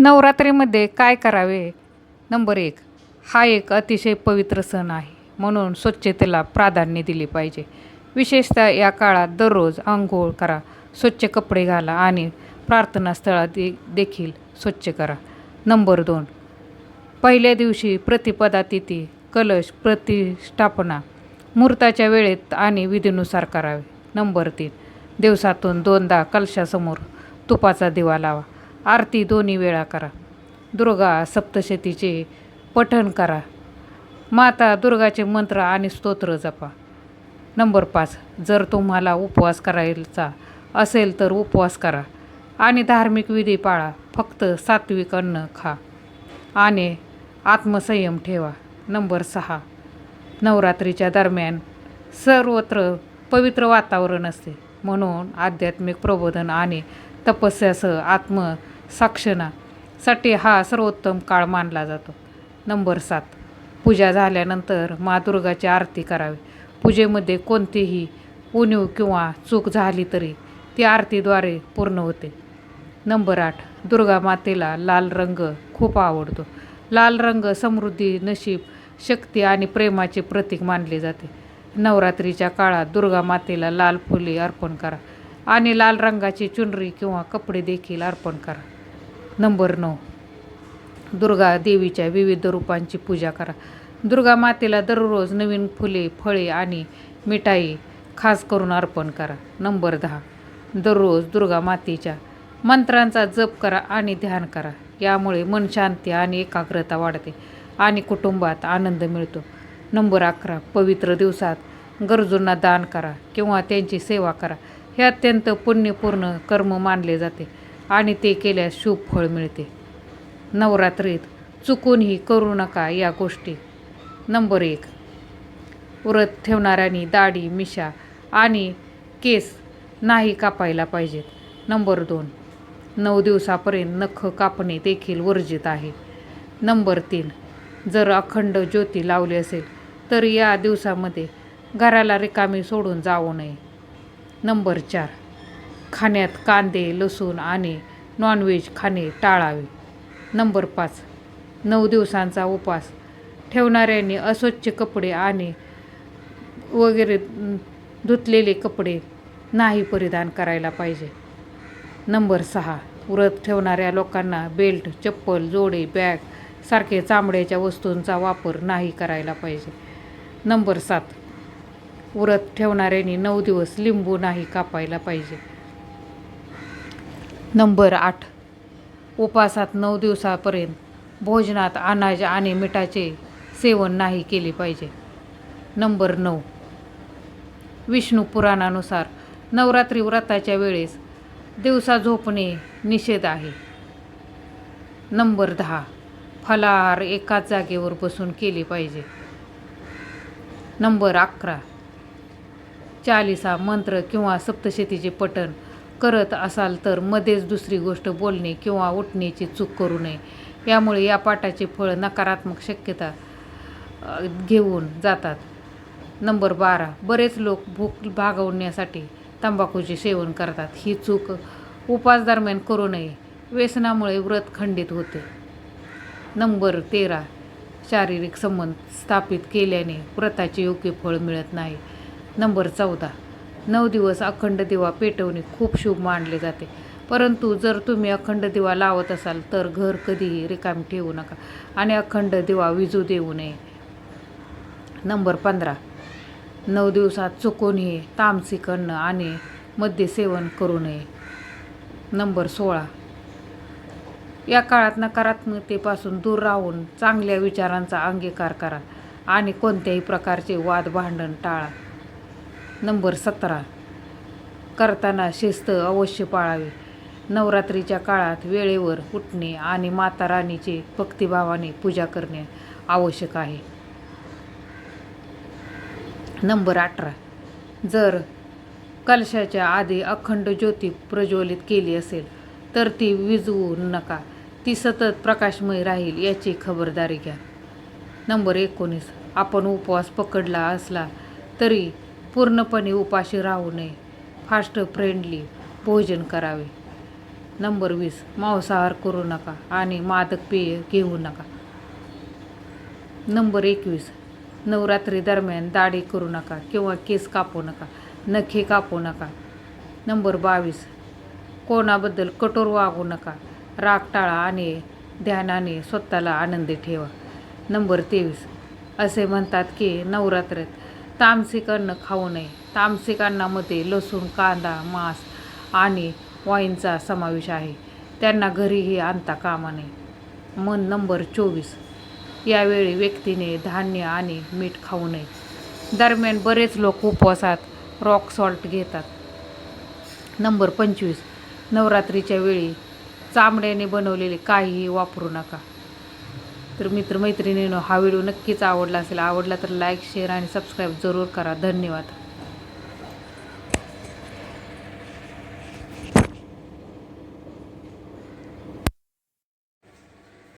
नवरात्रीमध्ये काय करावे? नंबर एक हा एक अतिशय पवित्र सण आहे म्हणून स्वच्छतेला प्राधान्य दिले पाहिजे. विशेषतः या काळात दररोज आंघोळ करा स्वच्छ कपडे घाला आणि प्रार्थनास्थळात दे देखील स्वच्छ करा. नंबर दोन पहिल्या दिवशी प्रतिपदा तिथी कलश प्रतिष्ठापना मुहूर्ताच्या वेळेत आणि विधीनुसार करावे. नंबर तीन दिवसातून दोनदा कलशासमोर तुपाचा दिवा लावा. आरती दोन्ही वेळा करा. दुर्गा सप्तशतीचे पठण करा. माता दुर्गाचे मंत्र आणि स्तोत्र जपा. नंबर पाच जर तुम्हाला उपवास करायचा असेल तर उपवास करा आणि धार्मिक विधी पाळा. फक्त सात्विक अन्न खा आणि आत्मसंयम ठेवा. नंबर सहा नवरात्रीच्या दरम्यान सर्वत्र पवित्र वातावरण असते. म्हणून आध्यात्मिक प्रबोधन आणि तपस्यासह आत्म साक्षणासाठी हा सर्वोत्तम काळ मानला जातो. नंबर सात. पूजा झाल्यानंतर मा दुर्गाची आरती करावी. पूजेमध्ये कोणतीही उणीव किंवा चूक झाली तरी ती आरतीद्वारे पूर्ण होते. नंबर आठ. दुर्गा मातेला लाल रंग खूप आवडतो. लाल रंग समृद्धी नशीब शक्ती आणि प्रेमाचे प्रतीक मानले जाते. नवरात्रीच्या काळात दुर्गा मातेला लाल फुले अर्पण करा. आणि लाल रंगाची चुनरी किंवा कपडे देखील अर्पण करा. नंबर नऊ. दुर्गा देवीच्या विविध रूपांची पूजा करा. दुर्गा मातेला दररोज नवीन फुले फळे आणि मिठाई खास करून अर्पण करा. नंबर दहा. दररोज दुर्गा मातेच्या मंत्रांचा जप करा आणि ध्यान करा. यामुळे मन शांती आणि एकाग्रता वाढते आणि कुटुंबात आनंद मिळतो. नंबर अकरा. पवित्र दिवसात गरजूंना दान करा किंवा त्यांची सेवा करा. हे अत्यंत पुण्यपूर्ण कर्म मानले जाते आणि ते केल्यास शुभ फळ मिळते. नवरात्रीत चुकूनही करू नका या गोष्टी. नंबर एक. व्रत ठेवणाऱ्यांनी दाढी मिशा आणि केस नाही कापायला पाहिजेत. नंबर दोन. नऊ दिवसापर्यंत नख कापणे देखील वर्जित आहे. नंबर तीन. जर अखंड ज्योती लावली असेल तर या दिवसामध्ये घराला रिकामी सोडून जाऊ नये. नंबर चार. खाण्यात कांदे लसूण आणि नॉनव्हेज खाणे टाळावे. नंबर पाच. नऊ दिवसांचा उपास. ठेवणाऱ्यांनी अस्वच्छ कपडे आणि वगैरे धुतलेले कपडे नाही परिधान करायला पाहिजे. नंबर सहा. व्रत ठेवणाऱ्या लोकांना बेल्ट चप्पल जोडे बॅग सारखे चामड्याच्या वस्तूंचा वापर नाही करायला पाहिजे. नंबर सात. व्रत ठेवणाऱ्यांनी नऊ दिवस लिंबू नाही कापायला पाहिजे. नंबर आठ. उपासात नऊ दिवसापर्यंत भोजनात अनाज आणि मिठाचे सेवन नाही केले पाहिजे. नंबर नऊ. विष्णू पुराणानुसार नवरात्री व्रताच्या वेळेस दिवसा झोपणे निषेध आहे. नंबर दहा. फलाहार एकाच जागेवर बसून केले पाहिजे. नंबर अकरा. चालिसा मंत्र किंवा सप्तशतीचे पठण करत असाल तर मध्येच दुसरी गोष्ट बोलणे किंवा उठण्याची चूक करू नये. यामुळे या पाठाचे फळ नकारात्मक शक्यता घेऊन जातात. नंबर बारा. बरेच लोक भूक भागवण्यासाठी तंबाखूचे सेवन करतात. ही चूक उपास दरम्यान करू नये. व्यसनामुळे व्रत खंडित होते. नंबर तेरा. शारीरिक संबंध स्थापित केल्याने व्रताचे योग्य फळ मिळत नाही. नंबर चौदा. नऊ दिवस अखंड दिवा पेटवणे खूप शुभ मानले जाते. परंतु जर तुम्ही अखंड दिवा लावत असाल तर घर कधीही रिकामी ठेवू नका आणि अखंड दिवा विजू देऊ नये. नंबर पंधरा. नऊ दिवसात चुकूनही तामसिक अन्न आणि मद्य सेवन करू नये. नंबर सोळा. या काळात नकारात्मकतेपासून दूर राहून चांगल्या विचारांचा अंगीकार करा आणि कोणत्याही प्रकारचे वाद भांडण टाळा. नंबर सतरा. करताना शिस्त अवश्य पाळावी. नवरात्रीच्या काळात वेळेवर उठणे आणि माता राणीचे भक्तिभावाने पूजा करणे आवश्यक आहे. नंबर अठरा. जर कलशाच्या आधी अखंड ज्योती प्रज्वलित केली असेल तर ती विजवू नका. ती सतत प्रकाशमय राहील याची खबरदारी घ्या. नंबर एकोणीस. आपण उपवास पकडला असला तरी पूर्णपणे उपाशी राहू नये. फास्ट फ्रेंडली भोजन करावे. नंबर वीस मांसाहार करू नका आणि मादक पेय घेऊ नका. नंबर एकवीस नवरात्री दरम्यान दाढी करू नका किंवा केस कापू नका नखे कापू नका. नंबर बावीस कोणाबद्दल कठोर वागू नका. राग टाळा आणि ध्यानाने स्वतःला आनंदी ठेवा. नंबर तेवीस असे म्हणतात की नवरात्रात तामसिक अन्न खाऊ नये. तामसिक अन्नामध्ये लसूण कांदा मांस आणि वाईनचा समावेश आहे. त्यांना घरीही आणता कामा नये. मन नंबर चोवीस. यावेळी व्यक्तीने धान्य आणि मीठ खाऊ नये. दरम्यान बरेच लोक उपवासात रॉक सॉल्ट घेतात. नंबर पंचवीस. नवरात्रीच्या वेळी चामड्याने बनवलेले काहीही वापरू नका. तर मित्रमैत्रिणीनं हा व्हिडिओ नक्कीच आवडला असेल आवडला तर लाईक शेअर आणि सबस्क्राईब जरूर करा. धन्यवाद.